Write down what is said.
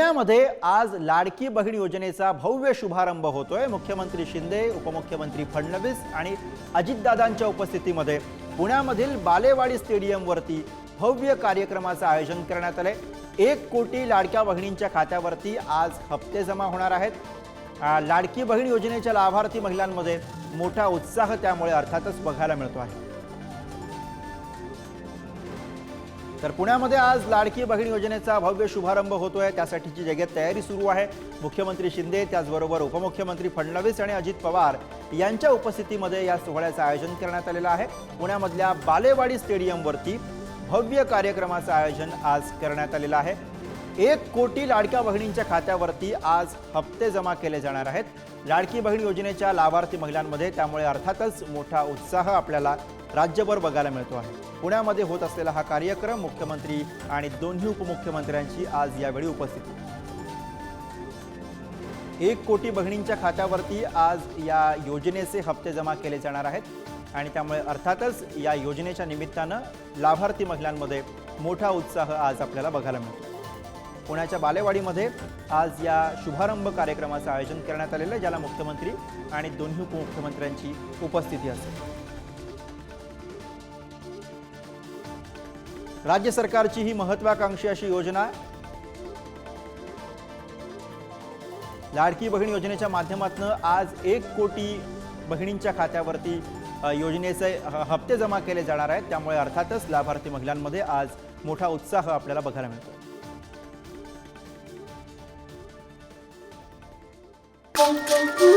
पुण्यामध्ये आज लाडकी बहीण योजनेचा भव्य शुभारंभ होतोय. मुख्यमंत्री शिंदे उपमुख्यमंत्री फडणवीस आणि अजितदादांच्या उपस्थितीमध्ये पुण्यामधील बालेवाडी स्टेडियमवरती भव्य कार्यक्रमाचं आयोजन करण्यात आलंय. एक कोटी लाडक्या बहिणींच्या खात्यावरती आज हप्ते जमा होणार आहेत. लाडकी बहीण योजनेच्या लाभार्थी महिलांमध्ये मोठा उत्साह त्यामुळे अर्थातच बघायला मिळतो आहे. तर पुण्यामध्ये आज लाडकी बहीण योजनेचा भव्य शुभारंभ होतोय. त्यासाठीची जगात तयारी सुरू आहे. मुख्यमंत्री शिंदे त्याचबरोबर उपमुख्यमंत्री फडणवीस आणि अजित पवार यांच्या उपस्थितीमध्ये या सोहळ्याचं आयोजन करण्यात आलेलं आहे. पुण्यामधल्या बालेवाडी स्टेडियमवरती भव्य कार्यक्रमाचं आयोजन आज करण्यात आलेलं आहे. एक कोटी लाडक्या बहिणींच्या खात्यावरती आज हप्ते जमा केले जाणार आहेत. लाडकी बहीण योजनेच्या लाभार्थी महिलांमध्ये त्यामुळे अर्थातच मोठा उत्साह आपल्याला राज्यभर बघायला मिळतो आहे. पुण्यामध्ये होत असलेला हा कार्यक्रम मुख्यमंत्री आणि दोन्ही उपमुख्यमंत्र्यांची आज यावेळी उपस्थिती. एक कोटी बहिणींच्या खात्यावरती आज या योजनेचे हप्ते जमा केले जाणार आहेत आणि त्यामुळे अर्थातच या योजनेच्या निमित्तानं लाभार्थी महिलांमध्ये मोठा उत्साह आज आपल्याला बघायला मिळतो. पुण्याच्या बालेवाडीमध्ये आज या शुभारंभ कार्यक्रमाचं आयोजन करण्यात आलेलं आहे ज्याला मुख्यमंत्री आणि दोन्ही उपमुख्यमंत्र्यांची उपस्थिती असेल. राज्य सरकारची ही महत्वाकांक्षी अशी योजना लाडकी बहीण योजनेच्या माध्यमातून आज एक कोटी बहिणींच्या खात्यावरती योजनेचे हप्ते जमा केले जाणार आहेत त्यामुळे अर्थातच लाभार्थी महिलांमध्ये आज मोठा उत्साह आपल्याला बघायला मिळतो Thank you.